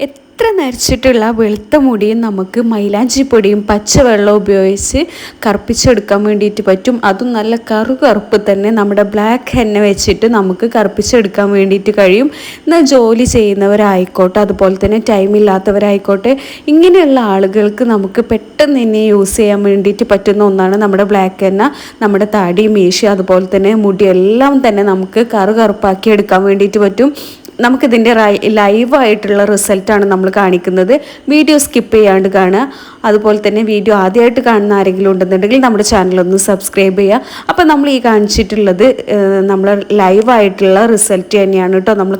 എത്ര നരച്ചിട്ടുള്ള വെളുത്ത മുടിയും നമുക്ക് മൈലാഞ്ചി പൊടിയും പച്ചവെള്ളം ഉപയോഗിച്ച് കറുപ്പിച്ചെടുക്കാൻ വേണ്ടിയിട്ട് പറ്റും. അതും നല്ല കറു കറുപ്പ് തന്നെ നമ്മുടെ ബ്ലാക്ക് ഹെന്ന വെച്ചിട്ട് നമുക്ക് കറുപ്പിച്ചെടുക്കാൻ വേണ്ടിയിട്ട് കഴിയും. എന്നാൽ ജോലി ചെയ്യുന്നവരായിക്കോട്ടെ അതുപോലെ തന്നെ ടൈം ഇല്ലാത്തവരായിക്കോട്ടെ ഇങ്ങനെയുള്ള ആളുകൾക്ക് നമുക്ക് പെട്ടെന്ന് തന്നെ യൂസ് ചെയ്യാൻ വേണ്ടിയിട്ട് പറ്റുന്ന ഒന്നാണ് നമ്മുടെ ബ്ലാക്ക് ഹെന്ന നമ്മുടെ താടി മീശ അതുപോലെ തന്നെ മുടിയെല്ലാം തന്നെ നമുക്ക് കറു കറുപ്പാക്കി എടുക്കാൻ വേണ്ടിയിട്ട് പറ്റും. നമുക്കിതിന്റെ ലൈവായിട്ടുള്ള റിസൾട്ടാണ് നമ്മൾ കാണിക്കുന്നത്. വീഡിയോ സ്കിപ്പ് ചെയ്യാണ്ട് കാണുക. അതുപോലെ തന്നെ വീഡിയോ ആദ്യമായിട്ട് കാണുന്ന ആരെങ്കിലും ഉണ്ടെന്നുണ്ടെങ്കിൽ നമ്മുടെ ചാനലൊന്ന് സബ്സ്ക്രൈബ് ചെയ്യുക. അപ്പോൾ നമ്മൾ ഈ കാണിച്ചിട്ടുള്ളത് നമ്മൾ ലൈവായിട്ടുള്ള റിസൾട്ട് തന്നെയാണ് കേട്ടോ നമ്മൾ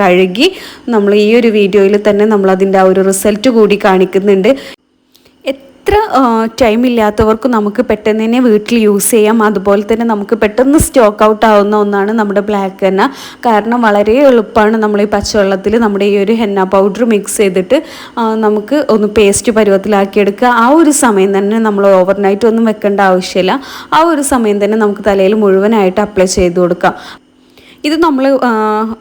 കഴുകി നമ്മൾ ഈ ഒരു വീഡിയോയിൽ തന്നെ നമ്മൾ അതിന്റെ ആ ഒരു റിസൾട്ട് കൂടി കാണിക്കുന്നുണ്ട്. എത്ര ടൈം ഇല്ലാത്തവർക്ക് നമുക്ക് പെട്ടെന്ന് തന്നെ വീട്ടിൽ യൂസ് ചെയ്യാം. അതുപോലെ തന്നെ നമുക്ക് പെട്ടെന്ന് സ്റ്റോക്ക് ഔട്ട് ആവുന്ന ഒന്നാണ് നമ്മുടെ ബ്ലാക്ക് ഹെന്ന കാരണം വളരെ എളുപ്പമാണ് നമ്മൾ ഈ പച്ചവെള്ളത്തിൽ നമ്മുടെ ഈ ഒരു ഹെന്ന പൗഡർ മിക്സ് ചെയ്തിട്ട് നമുക്ക് ഒന്ന് പേസ്റ്റ് പരുവത്തിലാക്കിയെടുക്കുക. ആ ഒരു സമയം തന്നെ നമ്മൾ ഓവർനൈറ്റ് ഒന്നും വെക്കേണ്ട ആവശ്യമില്ല. ആ ഒരു സമയം തന്നെ നമുക്ക് തലയിൽ മുഴുവനായിട്ട് അപ്ലൈ ചെയ്ത് കൊടുക്കാം. ഇത് നമ്മൾ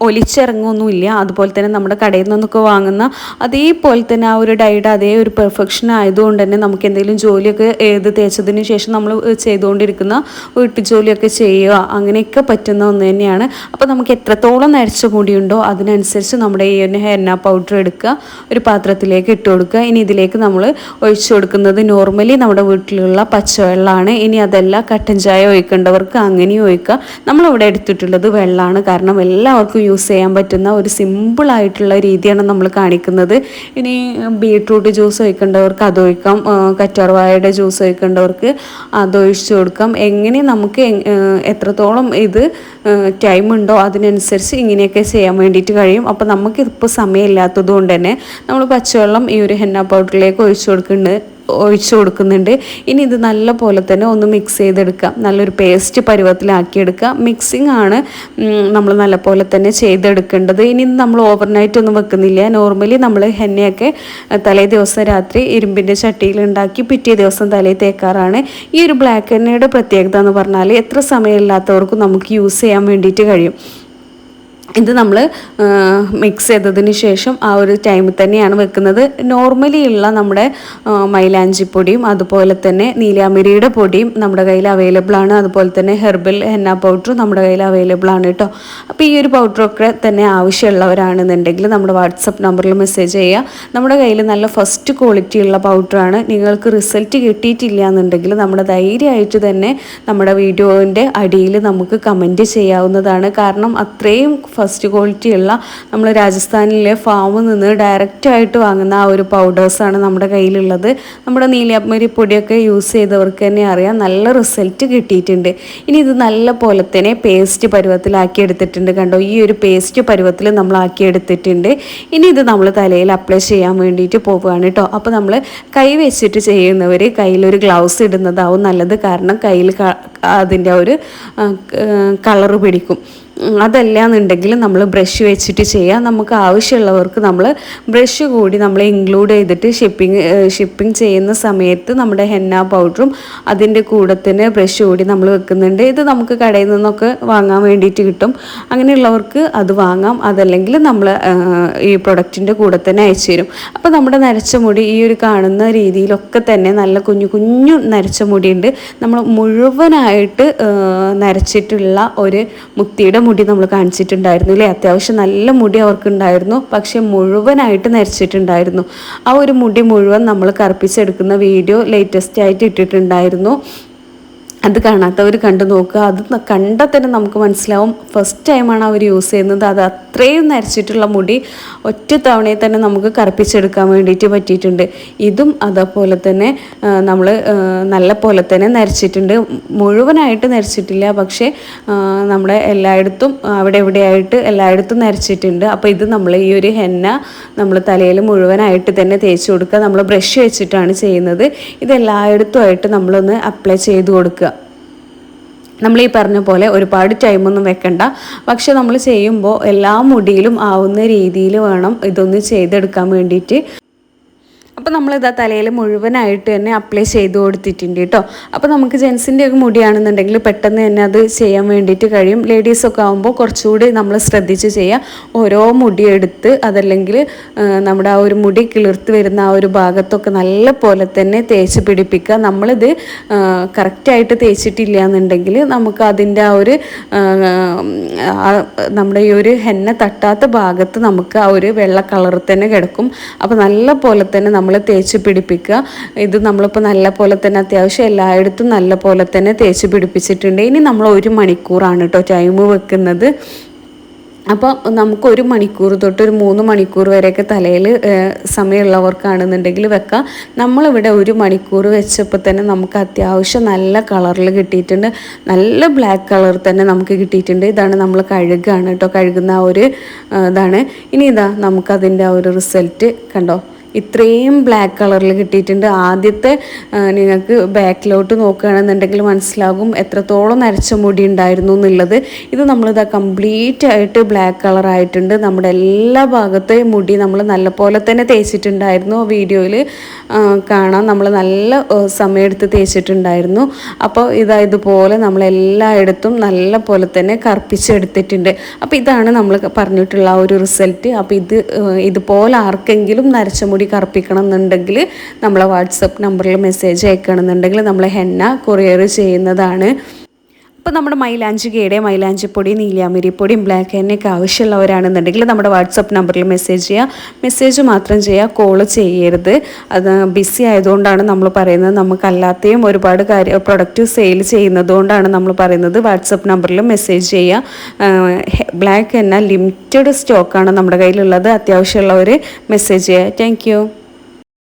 ഒലിച്ചിറങ്ങുമൊന്നുമില്ല അതുപോലെ തന്നെ നമ്മുടെ കടയിൽ നിന്നൊക്കെ വാങ്ങുന്ന അതേപോലെ തന്നെ ആ ഒരു ഡൈഡ് അതേ ഒരു പെർഫെക്ഷൻ ആയതുകൊണ്ട് തന്നെ നമുക്ക് എന്തെങ്കിലും ജോലിയൊക്കെ ഏത് തേച്ചതിന് ശേഷം നമ്മൾ ചെയ്തുകൊണ്ടിരിക്കുന്ന വീട്ടു ജോലിയൊക്കെ ചെയ്യുക അങ്ങനെയൊക്കെ പറ്റുന്ന ഒന്ന് തന്നെയാണ്. അപ്പോൾ നമുക്ക് എത്രത്തോളം നരച്ച മുടിയുണ്ടോ അതിനനുസരിച്ച് നമ്മുടെ ഈ ഒരു ഹെന്ന പൗഡർ എടുക്കുക ഒരു പാത്രത്തിലേക്ക് ഇട്ട് കൊടുക്കുക. ഇനി ഇതിലേക്ക് നമ്മൾ ഒഴിച്ചു കൊടുക്കുന്നത് നോർമലി നമ്മുടെ വീട്ടിലുള്ള പച്ചവെള്ളമാണ്. ഇനി അതല്ല കട്ടൻ ചായ ഒഴിക്കേണ്ടവർക്ക് അങ്ങനെയും ഒഴിക്കുക. നമ്മളിവിടെ എടുത്തിട്ടുള്ളത് വെള്ളമാണ് ആണ്. കാരണം എല്ലാവർക്കും യൂസ് ചെയ്യാൻ പറ്റുന്ന ഒരു സിമ്പിളായിട്ടുള്ള രീതിയാണ് നമ്മൾ കാണിക്കുന്നത്. ഇനി ബീട്രൂട്ട് ജ്യൂസ് ഒഴിക്കേണ്ടവർക്ക് അത് ഒഴിക്കാം. കറ്റർവായയുടെ ജ്യൂസ് ഒഴിക്കേണ്ടവർക്ക് അത് ഒഴിച്ചു കൊടുക്കാം. എങ്ങനെ നമുക്ക് എത്രത്തോളം ഇത് ടൈം ഉണ്ടോ അതിനനുസരിച്ച് ഇങ്ങനെയൊക്കെ ചെയ്യാൻ വേണ്ടിയിട്ട് കഴിയും. അപ്പോൾ നമുക്കിപ്പോൾ സമയമില്ലാത്തത് കൊണ്ട് തന്നെ നമ്മൾ പച്ചവെള്ളം ഈ ഒരു ഹെന്ന പൗഡറിലേക്ക് ഒഴിച്ചു കൊടുക്കുന്നുണ്ട്. ഒഴിച്ചു കൊടുക്കുന്നുണ്ട്. ഇനി ഇത് നല്ല പോലെ തന്നെ ഒന്ന് മിക്സ് ചെയ്തെടുക്കാം നല്ലൊരു പേസ്റ്റ് പരുവത്തിലാക്കിയെടുക്കുക. മിക്സിങ് ആണ് നമ്മൾ നല്ല പോലെ തന്നെ ചെയ്തെടുക്കേണ്ടത്. ഇനി നമ്മൾ ഓവർനൈറ്റ് ഒന്നും വെക്കുന്നില്ല. നോർമലി നമ്മൾ ഹെന്നയൊക്കെ തലേ ദിവസം രാത്രി ഇരുമ്പിന്റെ ചട്ടിയിൽ ഉണ്ടാക്കി പിറ്റേ ദിവസം തലയിൽ തേക്കാറാണ്. ഈ ഒരു ബ്ലാക്ക് എണ്ണയുടെ പ്രത്യേകത എന്ന് പറഞ്ഞാൽ എത്ര സമയമില്ലാത്തവർക്കും നമുക്ക് യൂസ് ചെയ്യാൻ വേണ്ടിയിട്ട് കഴിയും. ഇത് നമ്മൾ മിക്സ് ചെയ്തതിന് ശേഷം ആ ഒരു ടൈമിൽ തന്നെയാണ് വെക്കുന്നത്. നോർമലി ഉള്ള നമ്മുടെ മൈലാഞ്ചി പൊടിയും അതുപോലെ തന്നെ നീലാമിരിയുടെ പൊടിയും നമ്മുടെ കയ്യിൽ അവൈലബിൾ ആണ്. അതുപോലെ തന്നെ ഹെർബൽ ഹെന്ന പൗഡറും നമ്മുടെ കയ്യിൽ അവൈലബിൾ ആണ് കേട്ടോ. അപ്പോൾ ഈ ഒരു പൗഡറൊക്കെ തന്നെ ആവശ്യമുള്ളവരാണെന്നുണ്ടെങ്കിൽ നമ്മുടെ വാട്സപ്പ് നമ്പറിൽ മെസ്സേജ് ചെയ്യുക. നമ്മുടെ കയ്യിൽ നല്ല ഫസ്റ്റ് ക്വാളിറ്റി ഉള്ള പൗഡറാണ് നിങ്ങൾക്ക് റിസൾട്ട് കിട്ടിയിട്ടില്ല എന്നുണ്ടെങ്കിൽ നമ്മുടെ ധൈര്യമായിട്ട് തന്നെ നമ്മുടെ വീഡിയോന്റെ അടിയിൽ നമുക്ക് കമന്റ് ചെയ്യാവുന്നതാണ്. കാരണം അത്രയും ഫസ്റ്റ് ക്വാളിറ്റി ഉള്ള നമ്മൾ രാജസ്ഥാനിലെ ഫാമിൽ നിന്ന് ഡയറക്റ്റായിട്ട് വാങ്ങുന്ന ആ ഒരു പൗഡേഴ്സാണ് നമ്മുടെ കയ്യിലുള്ളത്. നമ്മുടെ നീലമരി പൊടിയൊക്കെ യൂസ് ചെയ്തവർക്ക് തന്നെ അറിയാം. നല്ല റിസൾട്ട് കിട്ടിയിട്ടുണ്ട്. ഇനി ഇത് നല്ല പോലെ തന്നെ പേസ്റ്റ് പരുവത്തിലാക്കി എടുത്തിട്ടുണ്ട്. കണ്ടോ? ഈ ഒരു പേസ്റ്റ് പരുവത്തിൽ നമ്മൾ ആക്കി എടുത്തിട്ടുണ്ട്. ഇനി ഇത് നമ്മൾ തലയിൽ അപ്ലൈ ചെയ്യാൻ വേണ്ടിയിട്ട് പോവുകയാണ് കേട്ടോ. അപ്പോൾ നമ്മൾ കൈ വെച്ചിട്ട് ചെയ്യുന്നവർ കയ്യിലൊരു ഗ്ലൗസ് ഇടുന്നതാവും നല്ലത്. കാരണം കയ്യിൽ അതിന്റെ ഒരു കളറ് പിടിക്കും. അതല്ല എന്നുണ്ടെങ്കിൽ നമ്മൾ ബ്രഷ് വെച്ചിട്ട് ചെയ്യാം. നമുക്ക് ആവശ്യമുള്ളവർക്ക് നമ്മൾ ബ്രഷ് കൂടി നമ്മൾ ഇൻക്ലൂഡ് ചെയ്തിട്ട് ഷിപ്പിംഗ് ഷിപ്പിംഗ് ചെയ്യുന്ന സമയത്ത് നമ്മുടെ ഹെന്ന പൗഡറും അതിന്റെ കൂടെ തന്നെ ബ്രഷ് കൂടി നമ്മൾ വെക്കുന്നുണ്ട്. ഇത് നമുക്ക് കടയിൽ നിന്നൊക്കെ വാങ്ങാൻ വേണ്ടിയിട്ട് കിട്ടും. അങ്ങനെയുള്ളവർക്ക് അത് വാങ്ങാം. അതല്ലെങ്കിൽ നമ്മൾ ഈ പ്രൊഡക്റ്റിന്റെ കൂടെ തന്നെ അയച്ചു തരും. അപ്പോൾ നമ്മുടെ നരച്ച മുടി ഈ ഒരു കാണുന്ന രീതിയിലൊക്കെ തന്നെ നല്ല കുഞ്ഞു കുഞ്ഞു നരച്ച മുടിയുണ്ട്. നമ്മൾ മുഴുവനായിട്ട് നരച്ചിട്ടുള്ള ഒരു മുത്തിയുടെ മുടി നമ്മൾ കാണിച്ചിട്ടുണ്ടായിരുന്നു അല്ലേ? അത്യാവശ്യം നല്ല മുടി അവർക്കുണ്ടായിരുന്നു. പക്ഷെ മുഴുവനായിട്ട് നരച്ചിട്ടുണ്ടായിരുന്നു. ആ ഒരു മുടി മുഴുവൻ നമ്മൾ കറുപ്പിച്ചെടുക്കുന്ന വീഡിയോ ലേറ്റസ്റ്റ് ആയിട്ട് ഇട്ടിട്ടുണ്ടായിരുന്നു. അത് കാണാത്തവർ കണ്ടു നോക്കുക. അത് കണ്ടാൽ തന്നെ നമുക്ക് മനസ്സിലാവും. ഫസ്റ്റ് ടൈമാണ് അവർ യൂസ് ചെയ്യുന്നത്. അത് അത്രയും നരച്ചിട്ടുള്ള മുടി ഒറ്റ തവണയിൽ തന്നെ നമുക്ക് കറുപ്പിച്ചെടുക്കാൻ വേണ്ടിയിട്ട് പറ്റിയിട്ടുണ്ട്. ഇതും അതേപോലെ തന്നെ നമ്മൾ നല്ല പോലെ തന്നെ നരച്ചിട്ടുണ്ട്. മുഴുവനായിട്ട് നരച്ചിട്ടില്ല. പക്ഷേ നമ്മുടെ എല്ലായിടത്തും അവിടെ എവിടെയായിട്ട് എല്ലായിടത്തും നരച്ചിട്ടുണ്ട്. അപ്പോൾ ഇത് നമ്മൾ ഈ ഒരു ഹെന്ന നമ്മൾ തലയിൽ മുഴുവനായിട്ട് തന്നെ തേച്ച് കൊടുക്കുക. നമ്മൾ ബ്രഷ് വെച്ചിട്ടാണ് ചെയ്യുന്നത്. ഇത് എല്ലായിടത്തുമായിട്ട് നമ്മളൊന്ന് അപ്ലൈ ചെയ്ത് കൊടുക്കുക. നമ്മൾ ഈ പറഞ്ഞ പോലെ ഒരുപാട് ടൈമൊന്നും വെക്കണ്ട. പക്ഷെ നമ്മൾ ചെയ്യുമ്പോൾ എല്ലാ മുടിയിലും ആവുന്ന രീതിയിൽ വേണം ഇതൊന്ന് ചെയ്തെടുക്കാൻ വേണ്ടിയിട്ട് അപ്പോൾ നമ്മളിതാ തലയിൽ മുഴുവനായിട്ട് തന്നെ അപ്ലൈ ചെയ്ത് കൊടുത്തിട്ടുണ്ട് കേട്ടോ അപ്പോൾ നമുക്ക് ജെൻസിന്റെ ഒക്കെ മുടിയാണെന്നുണ്ടെങ്കിൽ പെട്ടെന്ന് തന്നെ അത് ചെയ്യാൻ വേണ്ടിയിട്ട് കഴിയും. ലേഡീസൊക്കെ ആകുമ്പോൾ കുറച്ചുകൂടി നമ്മൾ ശ്രദ്ധിച്ച് ചെയ്യാം. ഓരോ മുടി എടുത്ത് അതല്ലെങ്കിൽ നമ്മുടെ ആ ഒരു മുടി കിളിർത്ത് വരുന്ന ആ ഒരു ഭാഗത്തൊക്കെ നല്ല പോലെ തന്നെ തേച്ച് പിടിപ്പിക്കുക. നമ്മളിത് കറക്റ്റായിട്ട് തേച്ചിട്ടില്ല എന്നുണ്ടെങ്കിൽ നമുക്ക് അതിന്റെ ആ ഒരു നമ്മുടെ ഈ ഒരു ഹെന്ന തട്ടാത്ത ഭാഗത്ത് നമുക്ക് ആ ഒരു വെള്ള കളർ തന്നെ കിടക്കും. അപ്പോൾ നല്ല പോലെ തന്നെ നമ്മൾ തേച്ച് പിടിപ്പിക്കുക. ഇത് നമ്മളിപ്പോൾ നല്ല പോലെ തന്നെ അത്യാവശ്യം എല്ലായിടത്തും നല്ല പോലെ തന്നെ തേച്ച് പിടിപ്പിച്ചിട്ടുണ്ട്. ഇനി നമ്മൾ ഒരു മണിക്കൂറാണ് കേട്ടോ ടൈം വെക്കുന്നത്. അപ്പോൾ നമുക്ക് ഒരു മണിക്കൂർ തൊട്ട് ഒരു മൂന്ന് മണിക്കൂർ വരെയൊക്കെ തലയിൽ സമയമുള്ളവർക്കാണെന്നുണ്ടെങ്കിൽ വെക്കാം. നമ്മളിവിടെ ഒരു മണിക്കൂർ വെച്ചപ്പോൾ തന്നെ നമുക്ക് അത്യാവശ്യം നല്ല കളറിൽ കിട്ടിയിട്ടുണ്ട്. നല്ല ബ്ലാക്ക് കളർ തന്നെ നമുക്ക് കിട്ടിയിട്ടുണ്ട്. ഇതാണ് നമ്മൾ കഴുകാണ് കേട്ടോ. കഴുകുന്ന ഒരു ഇതാണ്. ഇനി ഇതാ നമുക്കതിന്റെ ആ ഒരു റിസൾട്ട് കണ്ടോ? ഇത്രയും ബ്ലാക്ക് കളറിൽ കിട്ടിയിട്ടുണ്ട്. ആദ്യത്തെ നിങ്ങൾക്ക് ബാക്കിലോട്ട് നോക്കുകയാണെന്നുണ്ടെങ്കിൽ മനസ്സിലാകും എത്രത്തോളം നരച്ച മുടി ഉണ്ടായിരുന്നു എന്നുള്ളത്. ഇത് നമ്മളിതാ കംപ്ലീറ്റ് ആയിട്ട് ബ്ലാക്ക് കളറായിട്ടുണ്ട് നമ്മുടെ എല്ലാ ഭാഗത്തെയും മുടി നമ്മൾ നല്ലപോലെ തന്നെ തേച്ചിട്ടുണ്ടായിരുന്നു. വീഡിയോയിൽ കാണാം. നമ്മൾ നല്ല സമയമെടുത്ത് തേച്ചിട്ടുണ്ടായിരുന്നു. അപ്പോൾ ഇതാ ഇതുപോലെ നമ്മൾ എല്ലായിടത്തും നല്ല പോലെ തന്നെ കറുപ്പിച്ചെടുത്തിട്ടുണ്ട്. അപ്പോൾ ഇതാണ് നമ്മൾ പറഞ്ഞിട്ടുള്ള ഒരു റിസൾട്ട് അപ്പോൾ ഇത് ഇതുപോലെ ആർക്കെങ്കിലും നരച്ച മുടി കറുപ്പിക്കണം എന്നുണ്ടെങ്കിൽ നമ്മളെ വാട്സപ്പ് നമ്പറിൽ മെസ്സേജ് അയക്കണം എന്നുണ്ടെങ്കിൽ നമ്മൾ ഹെന്ന കൊറിയർ ചെയ്യുന്നതാണ്. അപ്പോൾ നമ്മുടെ മൈലാഞ്ചി മൈലാഞ്ചികയുടെ മൈലാഞ്ചിപ്പൊടി നീലാമിരിപ്പൊടിയും ബ്ലാക്ക് എണ്ണയൊക്കെ ആവശ്യമുള്ളവരാണെന്നുണ്ടെങ്കിൽ നമ്മുടെ വാട്സപ്പ് നമ്പറിൽ മെസ്സേജ് ചെയ്യുക. മെസ്സേജ് മാത്രം ചെയ്യുക കോൾ ചെയ്യരുത്. അത് ബിസി ആയതുകൊണ്ടാണ് നമ്മൾ പറയുന്നത്. നമുക്കല്ലാതെയും ഒരുപാട് കാര്യ പ്രൊഡക്റ്റ് സെയിൽ ചെയ്യുന്നതുകൊണ്ടാണ് നമ്മൾ പറയുന്നത്. വാട്സപ്പ് നമ്പറിൽ മെസ്സേജ് ചെയ്യുക. ബ്ലാക്ക് എണ്ണ ലിമിറ്റഡ് സ്റ്റോക്കാണ് നമ്മുടെ കയ്യിലുള്ളത്. അത്യാവശ്യമുള്ളവർ മെസ്സേജ് ചെയ്യുക. താങ്ക്